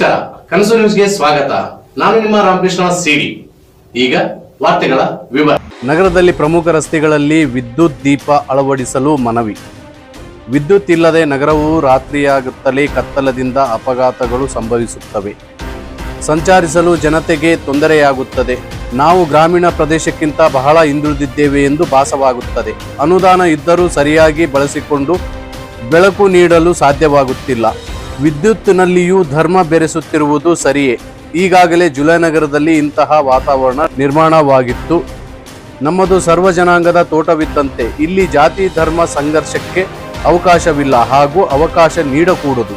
ನಮಸ್ಕಾರ. ಕನಸು ನ್ಯೂಸ್ಗೆ ಸ್ವಾಗತ. ನಾನು ನಿಮ್ಮ ರಾಮಕೃಷ್ಣ ಸಿಡಿ. ಈಗ ವಾರ್ತೆಗಳ ವಿವರ. ನಗರದಲ್ಲಿ ಪ್ರಮುಖ ರಸ್ತೆಗಳಲ್ಲಿ ವಿದ್ಯುತ್ ದೀಪ ಅಳವಡಿಸಲು ಮನವಿ. ವಿದ್ಯುತ್ ಇಲ್ಲದೆ ನಗರವು ರಾತ್ರಿಯಾಗುತ್ತಲೇ ಕತ್ತಲದಿಂದ ಅಪಘಾತಗಳು ಸಂಭವಿಸುತ್ತವೆ. ಸಂಚರಿಸಲು ಜನತೆಗೆ ತೊಂದರೆಯಾಗುತ್ತದೆ. ನಾವು ಗ್ರಾಮೀಣ ಪ್ರದೇಶಕ್ಕಿಂತ ಬಹಳ ಹಿಂದುಳಿದಿದ್ದೇವೆ ಎಂದು ಭಾಸವಾಗುತ್ತದೆ. ಅನುದಾನ ಇದ್ದರೂ ಸರಿಯಾಗಿ ಬಳಸಿಕೊಂಡು ಬೆಳಕು ನೀಡಲು ಸಾಧ್ಯವಾಗುತ್ತಿಲ್ಲ. ವಿದ್ಯುತ್ತಿನಲ್ಲಿಯೂ ಧರ್ಮ ಬೆರೆಸುತ್ತಿರುವುದು ಸರಿಯೇ. ಈಗಾಗಲೇ ಜುಲೈ ನಗರದಲ್ಲಿ ಇಂತಹ ವಾತಾವರಣ ನಿರ್ಮಾಣವಾಗಿತ್ತು. ನಮ್ಮದು ಸರ್ವ ಜನಾಂಗದ ತೋಟವಿದ್ದಂತೆ ಇಲ್ಲಿ ಜಾತಿ ಧರ್ಮ ಸಂಘರ್ಷಕ್ಕೆ ಅವಕಾಶವಿಲ್ಲ ಹಾಗೂ ಅವಕಾಶ ನೀಡಕೂಡದು.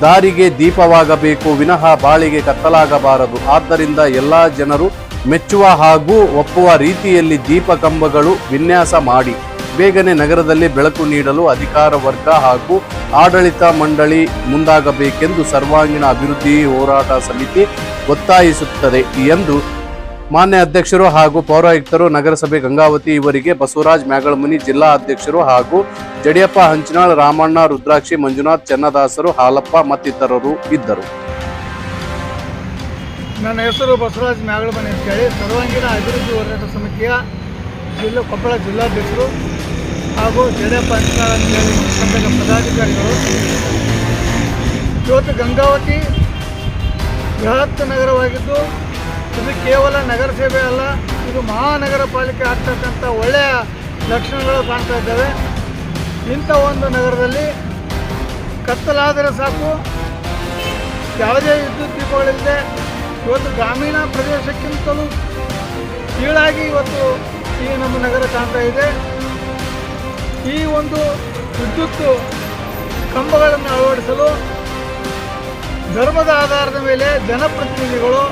ದಾರಿಗೆ ದೀಪವಾಗಬೇಕು, ವಿನಃ ಬಾಳಿಗೆ ಕತ್ತಲಾಗಬಾರದು. ಆದ್ದರಿಂದ ಎಲ್ಲ ಜನರು ಮೆಚ್ಚುವ ಹಾಗೂ ಒಪ್ಪುವ ರೀತಿಯಲ್ಲಿ ದೀಪ ಕಂಬಗಳು ವಿನ್ಯಾಸ ಮಾಡಿ. ಬೇಗನೆ ನಗರದಲ್ಲಿ ಬೆಳಕು ನೀಡಲು ಅಧಿಕಾರ ವರ್ಗ ಹಾಗೂ ಆಡಳಿತ ಮಂಡಳಿ ಮುಂದಾಗಬೇಕೆಂದು ಸರ್ವಾಂಗೀಣ ಅಭಿವೃದ್ಧಿ ಹೋರಾಟ ಸಮಿತಿ ಒತ್ತಾಯಿಸುತ್ತದೆ ಎಂದು ಮಾನ್ಯ ಅಧ್ಯಕ್ಷರು ಹಾಗೂ ಪೌರಾಯುಕ್ತರು, ನಗರಸಭೆ ಗಂಗಾವತಿ ಇವರಿಗೆ ಬಸವರಾಜ್ ಮ್ಯಾಗಳಮುನಿ ಜಿಲ್ಲಾ ಅಧ್ಯಕ್ಷರು ಹಾಗೂ ಜಡಿಯಪ್ಪ ಹಂಚಿನಾಳ್, ರಾಮಣ್ಣ, ರುದ್ರಾಕ್ಷಿ, ಮಂಜುನಾಥ್, ಚೆನ್ನದಾಸರು, ಹಾಲಪ್ಪ ಮತ್ತಿತರರು ಇದ್ದರು. ನನ್ನ ಹೆಸರು ಬಸವರಾಜ್ ಮ್ಯಾಗಳಮನಿ ಅಂತೇಳಿ ಸರ್ವಾಂಗೀಣ ಅಭಿವೃದ್ಧಿ ಹೋರಾಟ ಸಮಿತಿಯ ಜಿಲ್ಲಾ ಕೊಪ್ಪಳ ಜಿಲ್ಲಾಧ್ಯಕ್ಷರು. ಹಾಗೂ ಜಡೆಯಪ್ಪ ಅಂತಾಳ ಅಂತೇಳಿ ಸಂಘದ ಪದಾಧಿಕಾರಿಗಳು, ಇವತ್ತು ಗಂಗಾವತಿ ಬೃಹತ್ ನಗರವಾಗಿದ್ದು, ಇದು ಕೇವಲ ನಗರಸಭೆ ಅಲ್ಲ, ಇದು ಮಹಾನಗರ ಪಾಲಿಕೆ ಆಗ್ತಕ್ಕಂಥ ಒಳ್ಳೆಯ ಲಕ್ಷಣಗಳು ಕಾಣ್ತಾ ಇದ್ದಾವೆ. ಇಂಥ ಒಂದು ನಗರದಲ್ಲಿ ಕತ್ತಲಾದರೆ ಸಾಕು. ಯಾವುದೇ ವಿದ್ಯುತ್ ದೀಪಗಳಿಲ್ಲದೆ ಇವತ್ತು ಗ್ರಾಮೀಣ ಪ್ರದೇಶಕ್ಕಿಂತಲೂ ಕೀಳಾಗಿ ಇವತ್ತು ಈ ನಮ್ಮ ನಗರ ಕಾಣ್ತಾ ಇದೆ. ಈ ಒಂದು ವಿದ್ಯುತ್ ಕಂಬಗಳನ್ನು ಅಳವಡಿಸಲು ಧರ್ಮದ ಆಧಾರದ ಮೇಲೆ ಜನಪ್ರತಿನಿಧಿಗಳು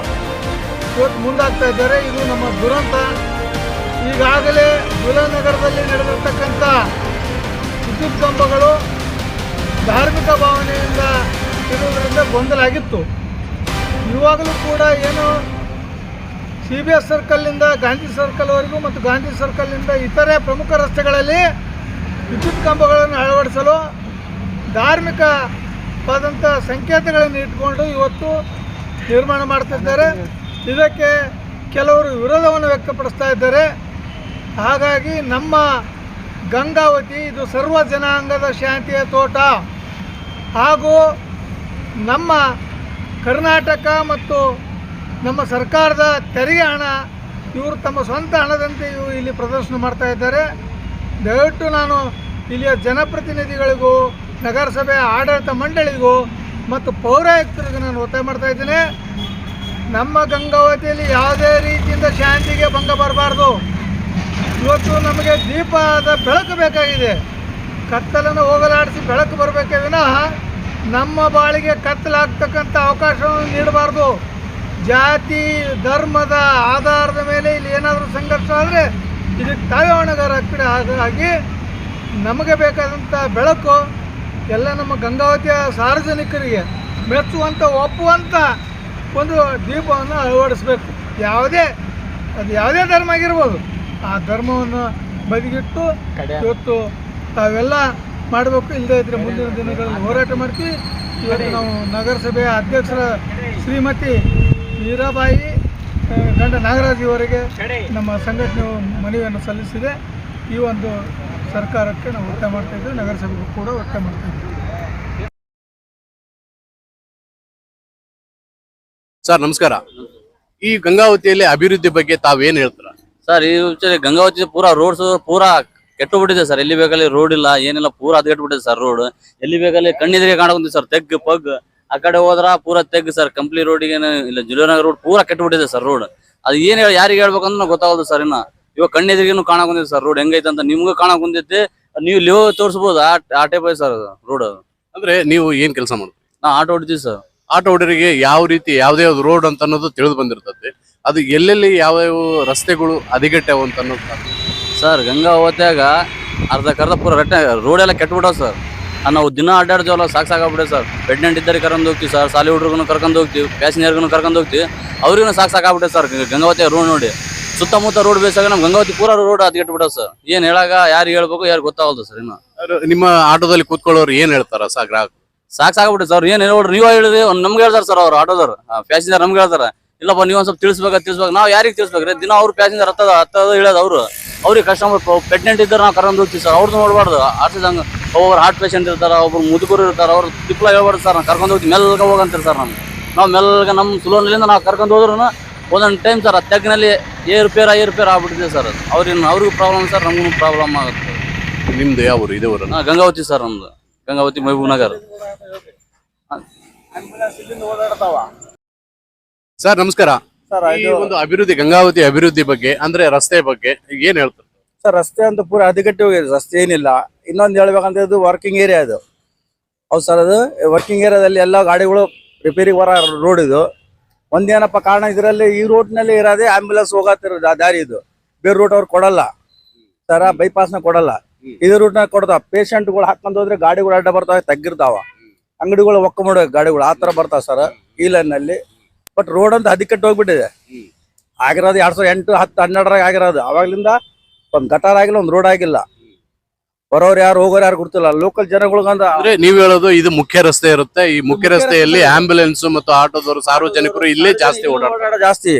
ಇವತ್ತು ಮುಂದಾಗ್ತಾ ಇದ್ದಾರೆ. ಇದು ನಮ್ಮ ದುರಂತ. ಈಗಾಗಲೇ ನಗರದಲ್ಲಿ ನಡೆದಿರ್ತಕ್ಕಂಥ ವಿದ್ಯುತ್ ಕಂಬಗಳು ಧಾರ್ಮಿಕ ಭಾವನೆಯಿಂದ ಇರುವುದರಿಂದ ಗೊಂದಲ ಆಗಿತ್ತು ಇವಾಗಲೂ ಕೂಡ ಏನು ಸಿ ಬಿ ಎಸ್ ಸರ್ಕಲ್ನಿಂದ ಗಾಂಧಿ ಸರ್ಕಲ್ವರೆಗೂ ಮತ್ತು ಗಾಂಧಿ ಸರ್ಕಲ್ನಿಂದ ಇತರೆ ಪ್ರಮುಖ ರಸ್ತೆಗಳಲ್ಲಿ ವಿದ್ಯುತ್ ಕಂಬಗಳನ್ನು ಅಳವಡಿಸಲು ಧಾರ್ಮಿಕವಾದಂಥ ಸಂಕೇತಗಳನ್ನು ಇಟ್ಕೊಂಡು ಇವತ್ತು ನಿರ್ಮಾಣ ಮಾಡ್ತಿದ್ದಾರೆ. ಇದಕ್ಕೆ ಕೆಲವರು ವಿರೋಧವನ್ನು ವ್ಯಕ್ತಪಡಿಸ್ತಾ ಇದ್ದಾರೆ. ಹಾಗಾಗಿ ನಮ್ಮ ಗಂಗಾವತಿ ಇದು ಸರ್ವ ಜನಾಂಗದ ಶಾಂತಿಯ ತೋಟ. ಹಾಗೂ ನಮ್ಮ ಕರ್ನಾಟಕ ಮತ್ತು ನಮ್ಮ ಸರ್ಕಾರದ ತೆರಿಗೆ ಹಣ ಇವರು ತಮ್ಮ ಸ್ವಂತ ಹಣದಂತೆ ಇವು ಇಲ್ಲಿ ಪ್ರದರ್ಶನ ಮಾಡ್ತಾ ಇದ್ದಾರೆ. ದಯವಿಟ್ಟು ನಾನು ಇಲ್ಲಿಯ ಜನಪ್ರತಿನಿಧಿಗಳಿಗೂ, ನಗರಸಭೆ ಆಡಳಿತ ಮಂಡಳಿಗೂ ಮತ್ತು ಪೌರಾಯುಕ್ತರಿಗೂ ನಾನು ಒತ್ತಾಯ ಮಾಡ್ತಾ ಇದ್ದೇನೆ. ನಮ್ಮ ಗಂಗಾವತಿಯಲ್ಲಿ ಯಾವುದೇ ರೀತಿಯಿಂದ ಶಾಂತಿಗೆ ಭಂಗ ಬರಬಾರ್ದು. ಇವತ್ತು ನಮಗೆ ದೀಪದ ಬೆಳಕು ಬೇಕಾಗಿದೆ. ಕತ್ತಲನ್ನು ಹೋಗಲಾಡಿಸಿ ಬೆಳಕು ಬರಬೇಕೇ ವಿನಃ ನಮ್ಮ ಬಾಳಿಗೆ ಕತ್ತಲಾಗ್ತಕ್ಕಂಥ ಅವಕಾಶವನ್ನು ನೀಡಬಾರ್ದು. ಜಾತಿ, ಧರ್ಮದ ಆಧಾರದ ಮೇಲೆ ಇಲ್ಲಿ ಏನಾದರೂ ಸಂಘರ್ಷ ಆದರೆ ಇದಕ್ಕೆ ತಾವೇ ಹೊಣೆಗಾರ ಆಗ್ತದೆ ಹಾಗಾಗಿ ನಮಗೆ ಬೇಕಾದಂಥ ಬೆಳಕು ಎಲ್ಲ ನಮ್ಮ ಗಂಗಾವತಿಯ ಸಾರ್ವಜನಿಕರಿಗೆ ಮೆಚ್ಚುವಂಥ ಒಪ್ಪುವಂಥ ಒಂದು ದೀಪವನ್ನು ಅಳವಡಿಸಬೇಕು. ಯಾವುದೇ ಅದು ಯಾವುದೇ ಧರ್ಮ ಆಗಿರ್ಬೋದು ಆ ಧರ್ಮವನ್ನು ಬದಿಗಿಟ್ಟು ಇವತ್ತು ತಾವೆಲ್ಲ ಮಾಡಬೇಕು. ಇಲ್ಲದೇ ಇದ್ರೆ ಮುಂದಿನ ದಿನಗಳಲ್ಲಿ ಹೋರಾಟ ಮಾಡ್ತೀವಿ. ಇವತ್ತು ನಾವು ನಗರಸಭೆಯ ಅಧ್ಯಕ್ಷರ ಶ್ರೀಮತಿ ವೀರಾಬಾಯಿ ಆ, ಗಂಡ ನಾಗರಾಜ್ ಇವರಿಗೆ ನಮ್ಮ ಸಂಘಟನೆ ಮನವಿಯನ್ನು ಸಲ್ಲಿಸಿದೆ. ಈ ಒಂದು ಸರ್ಕಾರಕ್ಕೆ ನಾವು ಒತ್ತಾಯ ಮಾಡ್ತಾ ಇದ್ದೀವಿ. ನಗರಸಭೆಗೂ ಕೂಡ ಒತ್ತಾಯ ಮಾಡ್ತಾ ಇದ್ದೀವಿ. ಸರ್ ನಮಸ್ಕಾರ. ಈ ಗಂಗಾವತಿಯಲ್ಲಿ ಅಭಿವೃದ್ಧಿ ಬಗ್ಗೆ ತಾವೇನು ಹೇಳ್ತೀರಾ? ಸರ್ ಈ ವಿಚಾರ ಗಂಗಾವತಿ ಪೂರಾ ರೋಡ್ಸ್ ಪೂರಾ ಕೆಟ್ಟು ಬಿಟ್ಟಿದೆ ಸರ್. ಎಲ್ಲಿ ಬೇಕಲ್ಲಿ ರೋಡ್ ಇಲ್ಲ ಏನಿಲ್ಲ ಪೂರಾ ಕೆಟ್ಟು ಬಿಟ್ಟಿದೆ ಸರ್ ರೋಡ್ ಎಲ್ಲಿ ಬೇಕಲ್ಲಿ ಕಣ್ಣಿದ್ರೆ ಕಾಣಕೊಂತೀವಿ ಸರ್. ತೆಗ್ ಪಗ್. ಆ ಕಡೆ ಹೋದ್ರ ಪೂರಾ ತೆಗ್ ಸರ್ ಕಂಪ್ಲಿ ರೋಡಿಗೆ ಇಲ್ಲ ಜುಲೋನಗರ್ ರೋಡ್ ಪೂರಾ ಕೆಟ್ಟ ಬಿಟ್ಟಿದೆ ಸರ್ ರೋಡ್ ಅದು ಏನ್ ಹೇಳಿ ಯಾರಿಗೆ ಹೇಳ್ಬೇಕಂದ್ರೆ ಗೊತ್ತಾಗಲ್ಲ ಸರ್ ಇನ್ನ. ಇವಾಗ ಕಣ್ಣೆದ್ರಿಗೇನು ಕಾಣಕೊಂದಿದೆ ಸರ್ ರೋಡ್ ಹೆಂಗೈತೆ ಅಂತ ನಿಮ್ಗೂ ಬಂದೈತೆ ನೀವು ಲಿವ್ ತೋರಿಸಬಹುದು ಆ ಆ ಟೈಪ್ ಐತೆ ಸರ್ ರೋಡ್ ಅಂದ್ರೆ ನೀವು ಏನ್ ಕೆಲಸ ಮಾಡ್ತೀವಿ ನಾ ಆಟೋ ಹೊಡಿತೀವಿ ಸರ್ ಆಟೋ ಓಡರಿಗೆ ಯಾವ ರೀತಿ ಯಾವ್ದೇ ರೋಡ್ ಅಂತ ಅನ್ನೋದು ತಿಳಿದು ಬಂದಿರ್ತದೆ. ಅದು ಎಲ್ಲೆಲ್ಲಿ ಯಾವ ರಸ್ತೆಗಳು ಹದಗೆಟ್ಟವು ಅಂತ ಅನ್ನೋದು ಸರ್ ಗಂಗಾವತ್ಯಾಗ ಅರ್ಧಕ್ಕರ್ಧ ಪೂರ ರಟ್ಟೆ ರೋಡ್ ಎಲ್ಲ ಕೆಟ್ಬಿಟ್ಟಾವ ಸರ್ ನಾವು ದಿನ ಅಡ್ಡಾಡ್ತೀವಲ್ಲ ಸಾಕು ಸಾಕಾಗ್ಬಿಡಿ ಸರ್. ಪ್ರೆಗ್ನೆಂಟ್ ಇದ್ದರೆ ಕರ್ಕೊಂಡು ಹೋಗ್ತೀವಿ ಸರ್ ಸಾಲಿ ಹುಡುಗರು ಕರ್ಕೊಂಡು ಹೋಗ್ತೀವಿ ಪ್ಯಾಸೆಂಜರ್ಗೂ ಕರ್ಕೊಂಡು ಹೋಗ್ತೀವಿ. ಅವ್ರಿಗೂ ಸಾಕು ಸಾಕಾಗ್ಬಿಟ್ಟೆ ಸರ್ ಗಂಗಾವತಿ ರೋಡ್ ನೋಡಿ. ಸುತ್ತಮುತ್ತ ರೋಡ್ ಬೇಸಾಗ ನಮ್ಮ ಗಂಗಾವತಿ ಪೂರ ರೋಡ್ ಹದಗೆಟ್ಬಿಟ್ಟಾವ ಸರ್. ಏನ್ ಹೇಳಾಗ ಯಾರು ಹೇಳ್ಬೇಕು ಯಾರು ಗೊತ್ತಾಗಲ್ದು ಸರ್ ಇನ್ನು. ನಿಮ್ಮ ಆಟೋದಲ್ಲಿ ಕೂತ್ಕೊಳ್ಳೋರು ಏನ್ ಹೇಳ್ತಾರ ಸರ್ ಗ್ರಾಹಕ ಸಾಕ್ ಸಾಕ್ಬಿಟ್ಟು ಸರ್ ಏನು ಹೇಳ್ಬೋದು ನೀವು ಹೇಳಿದ್ರಿ ಒಂದು ನಮ್ಗೆ ಹೇಳ್ತಾರ ಸರ್ ಅವ್ರು ಆಟೋದವ್ರು. ಪ್ಯಾಸೆಂಜರ್ ನಮ್ಗೆ ಹೇಳ್ತಾರ ಇಲ್ಲಪ್ಪ ನೀವು ಒಂದ್ ಸ್ವಲ್ಪ ತಿಳ್ಸ್ಬೇಕ ತಿಳಿಸ್ಬೇಕು. ನಾವು ಯಾರಿಗೆ ತಿಳ್ಸ್ಬೇಕ್ರಿ? ದಿನ ಅವ್ರು ಪ್ಯಾಸೆಂಜರ್ ಹತ್ತದ ಹತ್ತದ ಹೇಳೋದು ಅವ್ರು. ಅವ್ರಿಗೆ ಕಸ್ಟಮರ್ ಪ್ರೆಗ್ನೆಂಟ್ ಇದ್ದಾರೆ ನಾವು ಕರ್ಕೊಂಡು ಹೋಗ್ತೀವಿ ಸರ್ ಅವ್ರದ್ದು ನೋಡ್ಬಾರ್ದು. ಆರ್ಟಿಸಂಗ್ ಒಬ್ಬರು ಹಾರ್ಟ್ ಪೇಷಂಟ್ ಇರ್ತಾರ ಒಬ್ರು ಮುದುಕರು ಇರ್ತಾರ ಅವ್ರು ತಿಪ್ಪಲ ಹೇಳ್ಬಾರ್ದು ಸರ್ ನಾವು ಕರ್ಕೊಂಡು ಹೋಗಿ ಮೆಲ್ಲಗ ಹೋಗಂತೀರಿ ಸರ್ ನಮ್ಗೆ ನಾವು ಮೆಲ್ಲಗೆ ನಮ್ಮ ಸುಲೋನಲ್ಲಿಂದ ನಾವು ಕರ್ಕೊಂಡು ಹೋದ್ರು ಒಂದೊಂದು ಟೈಮ್ ಸರ್ ತೆಗ್ನಲ್ಲಿ ಏರುಪೇರ ಏರುಪೇರ ಆಗ್ಬಿಟ್ಟಿದೆ ಸರ್ ಅವ್ರಿಗೆ ಅವ್ರಿಗೂ ಪ್ರಾಬ್ಲಮ್ ಸರ್ ನಮಗೂ ಪ್ರಾಬ್ಲಮ್ ಆಗುತ್ತೆ. ನಿಮ್ದು ಯಾವ ಊರು? ಇದೇ ಊರನ್ನ ಹಾ, ಗಂಗಾವತಿ ಸರ್ ನಮ್ದು. ಗಂಗಾವತಿ ಮಹಬೂಬ್ ನಗರ್. ಸರ್ ನಮಸ್ಕಾರ. ಸರ್ ಈ ಇದು ಒಂದು ಅಭಿವೃದ್ಧಿ ಗಂಗಾವತಿ ಅಭಿವೃದ್ಧಿ ಬಗ್ಗೆ ಅಂದ್ರೆ ರಸ್ತೆ ಬಗ್ಗೆ ಏನ್ ಹೇಳ್ತಾರೆ? ಸರ್ ರಸ್ತೆ ಅಂತ ಪೂರ ಹದಗೆಟ್ಟು ಹೋಗಿದೆ ರಸ್ತೆ ಏನಿಲ್ಲ. ಇನ್ನೊಂದು ಹೇಳ್ಬೇಕಂತ ಇದು ವರ್ಕಿಂಗ್ ಏರಿಯಾ ಇದು ಹೌದು ಸರ್ ಅದು ವರ್ಕಿಂಗ್ ಏರಿಯಾದಲ್ಲಿ ಎಲ್ಲ ಗಾಡಿಗಳು ರಿಪೇರಿಗೆ ಬರೋ ರೋಡ್ ಇದು. ಒಂದೇನಪ್ಪ ಕಾರಣ, ಇದರಲ್ಲಿ ಈ ರೋಡ್ನಲ್ಲಿ ಇರೋದೇ ಆಂಬ್ಯುಲೆನ್ಸ್ ಹೋಗತ್ತಿರೋ ದಾರಿ ಇದು. ಬೇರೆ ರೂಟ್ ಅವ್ರು ಕೊಡಲ್ಲ. ಸರ ಬೈಪಾಸ್ನ ಕೊಡಲ್ಲ. ಇದೇ ರೂಟ್ನ ಕೊಡ್ತಾವ ಪೇಷಂಟ್ಗಳು ಹಾಕೊಂಡು ಹೋದ್ರೆ ಗಾಡಿಗಳು ಅಡ್ಡ ಬರ್ತಾವೆ ತಗ್ಗಿರ್ತಾವ ಅಂಗಡಿಗಳು ಒಕ್ಕ ಮಾಡೋ ಗಾಡಿಗಳು, ಆ ತರ ಬರ್ತಾವ ಸರ್ ಈ ಲೈನ್ನಲ್ಲಿ ಬಟ್ ರೋಡ್ ಅಂತ ಹದಿಕಟ್ಟು ಹೋಗ್ಬಿಟ್ಟಿದೆ. ಆಗಿರೋದು ಎರಡ್ ಸಾವಿರದ ಎಂಟು, ಹತ್ತು, ಹನ್ನೆರಡರಾಗ ಆಗಿರೋದು. ಅವಾಗ್ಲಿಂದ ಒಂದ್ ಗಟಾರ ಆಗಿಲ್ಲ, ಒಂದ್ ರೋಡ್ ಆಗಿಲ್ಲ. ಬರೋರು ಯಾರು ಹೋಗೋರು ಯಾರು ಗೊತ್ತಿಲ್ಲ ಲೋಕಲ್ ಜನಗಳಿಗಂದ ಅಂದ್ರೆ ನೀವ್ ಹೇಳೋದು ಇದು ಮುಖ್ಯ ರಸ್ತೆ ಇರುತ್ತೆ. ಈ ಮುಖ್ಯ ರಸ್ತೆಯಲ್ಲಿ ಆಂಬ್ಯುಲೆನ್ಸ್ ಮತ್ತು ಆಟೋದವರು ಸಾರ್ವಜನಿಕರು ಇಲ್ಲೇ ಜಾಸ್ತಿ ಓಡಾಡ ಜಾಸ್ತಿ.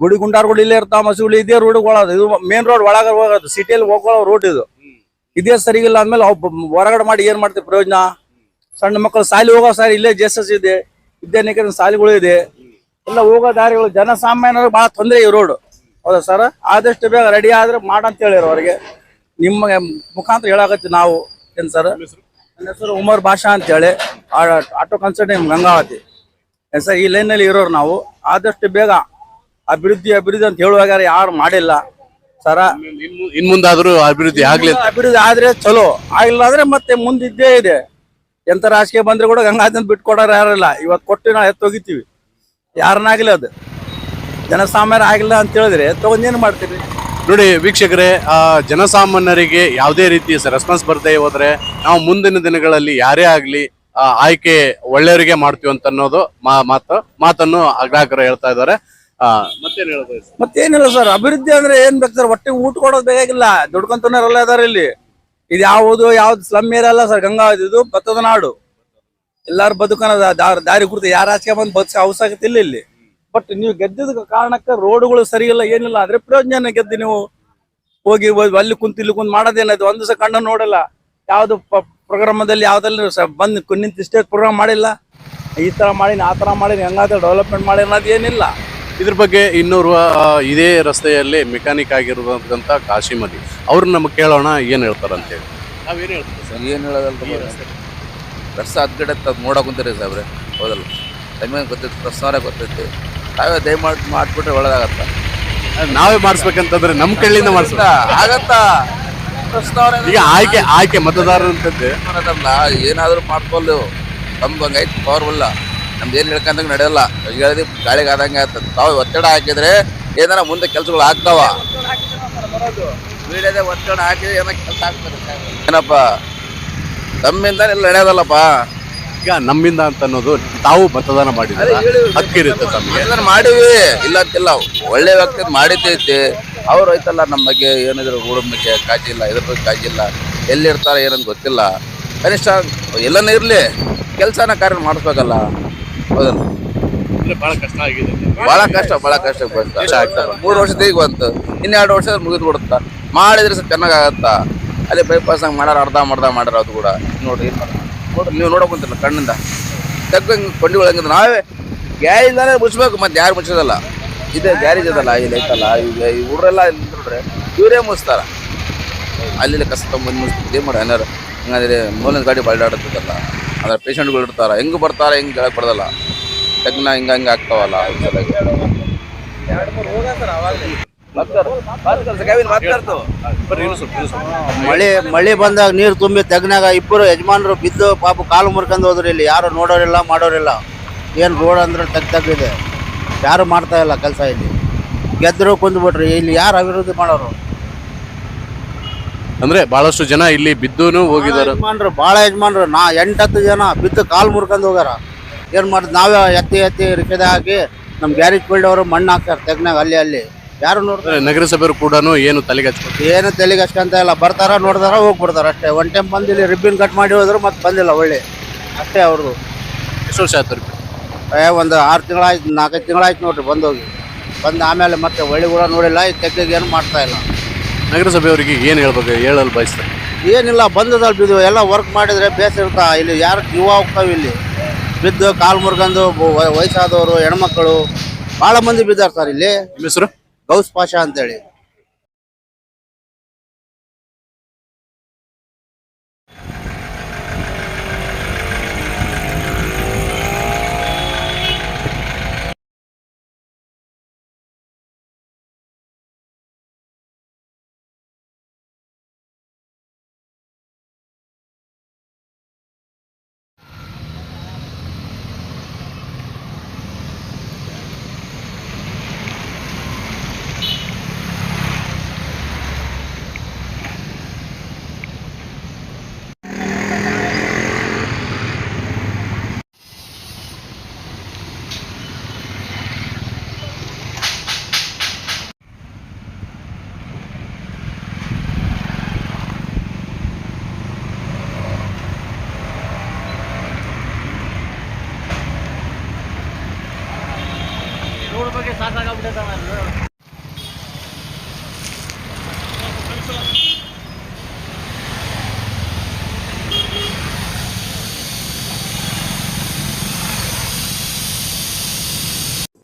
ಗುಡಿ ಗುಂಡಾರ್ಗಳು ಇಲ್ಲೇ ಇರ್ತಾವ ಮಸೂಲಿ ಇದೇ ರೋಡ್ ಒಳದು ಇದು ಮೇನ್ ರೋಡ್ ಒಳಗ ಹೋಗೋದು. ಸಿಟಿಯಲ್ಲಿ ಹೋಗೋ ರೋಡ್ ಇದು. ಇದೇ ಸರಿಗಿಲ್ಲ ಅಂದ್ಮೇಲೆ ಹೊರಗಡೆ ಮಾಡಿ ಏನ್ ಮಾಡ್ತೀವಿ? ಪ್ರಯೋಜನ? ಸಣ್ಣ ಮಕ್ಕಳು ಸಾಲಿ ಹೋಗೋ ಸಾರಿ ಇಲ್ಲೇ ಜೆ ಎಸ್ ಎಸ್ ಇದೆ. ವಿದ್ಯಾನಿಕೇತನ ಸಾಲಿಗಳು ಇದೆ. ಎಲ್ಲ ಹೋಗೋ ದಾರಿಗಳು. ಜನಸಾಮಾನ್ಯರಿಗೆ ಬಹಳ ತೊಂದರೆ ಈ ರೋಡ್ ಹೌದಾ ಸರ್? ಆದಷ್ಟು ಬೇಗ ರೆಡಿ ಆದ್ರೆ ಮಾಡಂತ ಹೇಳಿರೋ ಅವ್ರಿಗೆ. ನಿಮ್ಮ ಮುಖಾಂತರ ಹೇಳಾಕತ್ತೀವಿ ನಾವು. ಏನ್ ಸರ್? ನನ್ನ ಹೆಸರು ಉಮರ್ ಭಾಷಾ ಅಂತೇಳಿ. Auto consultant Gangavathi. ಏನ್ ಸರ್ ಈ ಲೈನಲ್ಲಿ ಇರೋರು ನಾವು. ಆದಷ್ಟು ಬೇಗ ಅಭಿವೃದ್ಧಿ ಅಭಿವೃದ್ಧಿ ಅಂತ ಹೇಳುವಾಗ ಯಾರು ಮಾಡಿಲ್ಲ. ಸರ ಇನ್- ಮುಂದಾದ್ರೂ ಅಭಿವೃದ್ಧಿ ಆಗ್ಲಿ ಅಭಿವೃದ್ಧಿ ಆದ್ರೆ ಚಲೋ. ಆಗಿಲ್ಲ ಅಂದ್ರೆ ಮತ್ತೆ ಮುಂದಿದ್ದೇ ಇದೆ. ಎಂತ ರಾಜಕೀಯ ಬಂದ್ರೆ ಕೂಡ ಗಂಗಾಧನ್ ಬಿಟ್ಕೊಡೋರು ಯಾರಿಲ್ಲ. ಇವತ್ತು ಕೊಟ್ಟು ನಾವು ಎತ್ತೋಗಿತೀವಿ ಯಾರನ್ನಾಗಲಿ ಅದು. ಜನಸಾಮಾನ್ಯ ಆಗಿಲ್ಲ ಅಂತ ಹೇಳಿದ್ರೆ ತಗೊಂಡೇನು ಮಾಡ್ತೀರಿ? ನೋಡಿ ವೀಕ್ಷಕರೇ, ಆ ಜನಸಾಮಾನ್ಯರಿಗೆ ಯಾವುದೇ ರೀತಿಯ ರೆಸ್ಪಾನ್ಸ್ ಬರ್ದೇ ಹೋದ್ರೆ ನಾವು ಮುಂದಿನ ದಿನಗಳಲ್ಲಿ ಯಾರೇ ಆಗ್ಲಿ ಆಯ್ಕೆ ಒಳ್ಳೆಯವರಿಗೆ ಮಾಡ್ತೀವಿ ಅಂತ ಅನ್ನೋದು ಮಾತು, ಮಾತನ್ನು ಗ್ರಾಹಕರು ಹೇಳ್ತಾ ಇದ್ದಾರೆ. ಮತ್ತೇನಿಲ್ಲ ಸರ್, ಅಭಿವೃದ್ಧಿ ಅಂದ್ರೆ ಏನ್ ಬೇಕು ಸರ್? ಹೊಟ್ಟೆ ಊಟ ಕೊಡೋದು ಬೇಕಾಗಿಲ್ಲ. ದುಡ್ಕೊಂತನರೆಲ್ಲ ಇದಾರೆ ಇಲ್ಲಿ. ಇದು ಯಾವುದು, ಯಾವ್ದು ಸ್ಲಮ್ ಏರಿಯಾ ಅಲ್ಲ ಸರ್, ಗಂಗಾ ಇದು ಭತ್ತದ ನಾಡು. ಎಲ್ಲಾರು ಬದುಕನ ದಾರಿ ದಾರಿ ಕುರಿತು ಯಾರ ಆಚೆ ಬಂದು ಬದುಕ ಅವಶ್ಯಕತೆ ಇಲ್ಲ ಇಲ್ಲಿ. ಬಟ್ ನೀವು ಗೆದ್ದಿದ ಕಾರಣಕ್ಕೆ ರೋಡ್ಗಳು ಸರಿ ಇಲ್ಲ ಏನಿಲ್ಲ ಅಂದ್ರೆ ಪ್ರಯೋಜನ ಗೆದ್ದು ನೀವು ಹೋಗಿ ಅಲ್ಲಿ ಕುಂತ ಇಲ್ಲಿ ಕುಂತು ಮಾಡೋದೇನದು ಒಂದು ದಿವಸ ಕಣ್ಣು ನೋಡಲ್ಲ. ಯಾವ್ದು ಪ್ರೋಗ್ರಾಮದಲ್ಲಿ ಯಾವ್ದಲ್ಲಿ ಬಂದು ನಿಂತು ಸ್ಟೇಜ್ ಪ್ರೋಗ್ರಾಮ್ ಮಾಡಿಲ್ಲ? ಈ ತರ ಮಾಡಿ ಆ ತರ ಮಾಡಿ ಹೆಂಗಾದ್ರೆ ಡೆವಲಪ್ಮೆಂಟ್ ಮಾಡಿ ಅನ್ನೋದು ಏನಿಲ್ಲ. ಇದ್ರ ಬಗ್ಗೆ ಇನ್ನೂರು ಇದೇ ರಸ್ತೆಯಲ್ಲಿ ಮೆಕ್ಯಾನಿಕ್ ಆಗಿರುವಂತ ಕಾಶಿಮ್ ಅಲಿ ಅವ್ರನ್ನ ನಮಗೆ ಕೇಳೋಣ ಏನ್ ಹೇಳ್ತಾರ ಅಂತ ಹೇಳಿ ನಾವೇನ್ ಹೇಳ್ತೀವಿ ಸರ್? ಏನು ಹೇಳೋದಲ್ಲ ರಸ್ತೆ. ಹದ್ಗಡೆ ನೋಡಕ್ ಕುಂತೀರಿ ಸಾಬ್ರೆ ಹೌದಲ್ಲ? ಟೈಮ್ ಗೊತ್ತೈತೆ ಪ್ರಸಾರ ಗೊತ್ತೈತಿ. ತಾವೇ ದಯಮಾಡಿ ಮಾಡ್ಬಿಟ್ರೆ ಒಳ್ಳೇದಾಗತ್ತ? ನಾವೇ ಮಾಡಿಸ್ಬೇಕಂತಂದ್ರೆ ನಮ್ಮ ಕೈಲಿಂದ ಮಾಡಿಸ್ತಾ ಆಗತ್ತಾ? ಈಗ ಆಯ್ಕೆ ಆಯ್ಕೆ ಮತದಾರರಂತದ್ದು. ಅದಲ್ಲ ಏನಾದರೂ ಮಾಡ್ಕೊಳ್ಳು ನಮ್ದು ಹಂಗೈತೆ ಪವರ್ಫುಲ್ಲ ನಮ್ದು ಏನ್ ಹೇಳ್ಕೊಂಡಂಗೆ ನಡೆಯಲ್ಲ. ಹೇಳಿದ್ರೆ ಗಾಳಿಗೆ ಆದಂಗೆ ಆಗ್ತದೆ ತಾವು ಒತ್ತಡ ಹಾಕಿದ್ರೆ ಏನಾರ ಮುಂದೆ ಕೆಲಸಗಳು ಆಗ್ತಾವ. ವೀಳ್ಯದ ಒತ್ತಡ ಹಾಕಿದ್ರೆ ಏನೋ ಕೆಲಸ ಆಗ್ತದೆ ಏನಪ್ಪ? ತಮ್ಮಿಂದ ಎಲ್ಲ ನಡೆಯೋದಲ್ಲಪ್ಪ. ಈಗ ನಮ್ಮಿಂದ ಅಂತ ಅನ್ನೋದು ತಾವು ಮತದಾನ ಮಾಡಿದ್ರೆ ಹಕ್ಕಿರುತ್ತೆ ತಮಗೆ. ಅದನ್ನ ಮಾಡಿವಿ. ಇಲ್ಲ ಅಂತಿಲ್ಲ ಒಳ್ಳೆ ವ್ಯಕ್ತಿ ಮಾಡಿದ್ದೈತಿ ಅವ್ರು ಐತಲ್ಲ ನಮ್ಮ ಬಗ್ಗೆ ಏನಿದ್ರು ಕುಟುಂಬಕ್ಕೆ ಕಾಜಿಲ್ಲ ಇಲ್ಲ ಇದ್ರ ಬಗ್ಗೆ ಕಾಜಿಲ್ಲ ಇಲ್ಲ. ಎಲ್ಲಿರ್ತಾರೆ ಏನಂತ ಗೊತ್ತಿಲ್ಲ. ಕನಿಷ್ಠ ಎಲ್ಲನೇ ಇರ್ಲಿ ಕೆಲಸನ ಕಾರ್ಯ ಮಾಡಿಸ್ಬೇಕಲ್ಲ. ಹೌದಲ್ಲ? ಬಹಳ ಕಷ್ಟ ಆಗಿದೆ. ಬಹಳ ಕಷ್ಟ ಬಹಳ ಕಷ್ಟ ಬಂತ ಮೂರು ವರ್ಷದ ಈಗ ಬಂತು. ಇನ್ನೆರಡು ವರ್ಷ ಮುಗಿದು ಬಿಡುತ್ತ? ಮಾಡಿದ್ರೆ ಚೆನ್ನಾಗಾಗತ್ತ? ಅಲ್ಲಿ ಬೈಪಾಸ್ ಹಂಗೆ ಮಾಡಾರ ಅರ್ಧ ಮಾಡ್ದ ಮಾಡ್ಯಾರ ಅದು ಕೂಡ. ನೋಡ್ರಿ ಏನ್ ಮಾಡ್ಯಾರ. ನೋಡ್ರಿ, ನೀವು ನೋಡಕ್ ಕುಂತಿಲ್ಲ ಕಣ್ಣಿಂದ. ತೆಗ್ಗಂಗೆ ಕೊಂಡಿಗಳು ಹಂಗಿದ್ರೆ, ನಾವೇ ಗ್ಯಾರೇಜ್ದಾನೆ ಮುಚ್ಚಬೇಕು, ಮತ್ತೆ ಯಾರು ಮುಚ್ಚೋದಲ್ಲ. ಇದೇ ಗ್ಯಾರೇಜ್ ಅದಲ್ಲ ಇಲ್ಲಿ ಐತಲ್ಲ ಈಗ ಈ ಹುಡ್ರೆಲ್ಲ ಇಲ್ಲಿ ನೋಡ್ರಿ, ಇವರೇ ಮುಚ್ತಾರ. ಅಲ್ಲಿ ಕಸ ತೊಗೊಂಬಂದು ಮುಚ್ಚಿ ಮಾಡಿ ಏನಾರು ಹಂಗಂದ್ರೆ ಮೂಲನ ಗಾಡಿ ಬಳ್ಳಾಡ್ತದಲ್ಲ ಅದ್ರ ಪೇಷಂಟ್ಗಳು ಇರ್ತಾರ, ಹೆಂಗ್ ಬರ್ತಾರ ಹೆಂಗ್ ಹೇಳಕ್ಕೆ ಬರೋದಲ್ಲ. ತಗ್ನ ಹಿಂಗ ಹಿಂಗ ಆಗ್ತಾವಲ್ಲ ಅದ್ರ ಸಲುವಾಗಿ. ಮಳೆ ಮಳೆ ಬಂದಾಗ ನೀರು ತುಂಬಿ ತೆಗ್ನಾಗ ಇಬ್ಬರು ಯಜಮಾನರು ಬಿದ್ದು ಪಾಪ ಕಾಲು ಮುರ್ಕೊಂಡು ಹೋದ್ರೆ ಇಲ್ಲಿ. ಯಾರು ನೋಡೋರಿಲ್ಲ ಮಾಡೋರಿಲ್ಲ. ಏನು ರೋಡ್ ಅಂದ್ರೆ ತಗ್ ತಗ್ಗಿದೆ ಯಾರು ಮಾಡ್ತಾ ಇಲ್ಲ ಕೆಲಸ ಇಲ್ಲಿ. ಗೆದ್ದರು ಕುಂದ್ಬಿಟ್ರಿ. ಇಲ್ಲಿ ಯಾರು ಅಭಿವೃದ್ಧಿ ಮಾಡೋರು? ಅಂದ್ರೆ ಬಹಳಷ್ಟು ಜನ ಇಲ್ಲಿ ಬಿದ್ದೂನು ಹೋಗಿದ್ದಾರೆ. ಯಜಮಾನ್ರು ಭಾಳ ಯಜಮಾನ್ರು. ನಾ ಎಂಟತ್ತು ಜನ ಬಿದ್ದು ಕಾಲು ಮುರ್ಕೊಂಡು ಹೋಗ್ಯಾರ. ಏನು ಮಾಡಿದ್ ನಾವೇ ಎತ್ತಿ ಎತ್ತಿ ರಿಕ್ಷದ ಹಾಕಿ ನಮ್ಮ ಗ್ಯಾರೇಜ್ ಫೀಲ್ಡ್ ಅವರು ಮಣ್ಣು ಹಾಕ್ತಾರೆ ತೆಗ್ನಾಗ ಅಲ್ಲಿ ಅಲ್ಲಿ. ಯಾರು ನೋಡ್ತಾರೆ? ನಗರಸಭೆಯವರು ಕೂಡ ಏನು ತಲೆಗೆ ಹಚ್ಕೊಂಡು ಏನು ತಲೆಗೆ ಹಚ್ಕೊಂತ ಇಲ್ಲ. ಬರ್ತಾರ ನೋಡ್ತಾರ ಹೋಗ್ಬಿಡ್ತಾರ? ಅಷ್ಟೇ. ಒನ್ ಟೈಮ್ ಬಂದಿಲ್ಲ ರಿಬ್ಬಿನ್ ಕಟ್ ಮಾಡಿ ಹೋದ್ರು ಮತ್ತೆ ಬಂದಿಲ್ಲ ಒಳ್ಳೆ. ಅಷ್ಟೇ ಅವ್ರದ್ದು ಎಷ್ಟು ವರ್ಷ ಆಯ್ತು ಏ ಒಂದು ಆರು ತಿಂಗಳಾಯ್ತು ನಾಲ್ಕೈದು ತಿಂಗಳಾಯ್ತು ನೋಡ್ರಿ ಬಂದೋಗಿ. ಬಂದು ಆಮೇಲೆ ಮತ್ತೆ ಒಳ್ಳೆ ಕೂಡ ನೋಡಿಲ್ಲ ಈ ತೆಗ್ಗಿಗೆ ಏನು ಮಾಡ್ತಾ ಇಲ್ಲ. ನಗರಸಭೆಯವರಿಗೆ ಏನು ಹೇಳ್ಬೇಕು ಹೇಳಲು ಬಯಸ್ತಾರೆ? ಏನಿಲ್ಲ ಬಂದದಲ್ಲಿ ಬಿದ್ದು ಎಲ್ಲ ವರ್ಕ್ ಮಾಡಿದ್ರೆ ಬೇಸಿರ್ತಾ ಇಲ್ಲಿ ಯಾರು ಜೀವ ಹೋಗ್ತಾವೆ ಇಲ್ಲಿ? ಬಿದ್ದು ಕಾಲು ಮುರ್ಗಂದು ವಯಸ್ಸಾದವರು ಹೆಣ್ಮಕ್ಳು ಭಾಳ ಮಂದಿ ಬಿದ್ದಾರ್ತಾರೆ ಸರ್ ಇಲ್ಲಿ. ಹೆಸರು? ಗೌಸ್ ಪಾಷಾ ಅಂತೇಳಿ.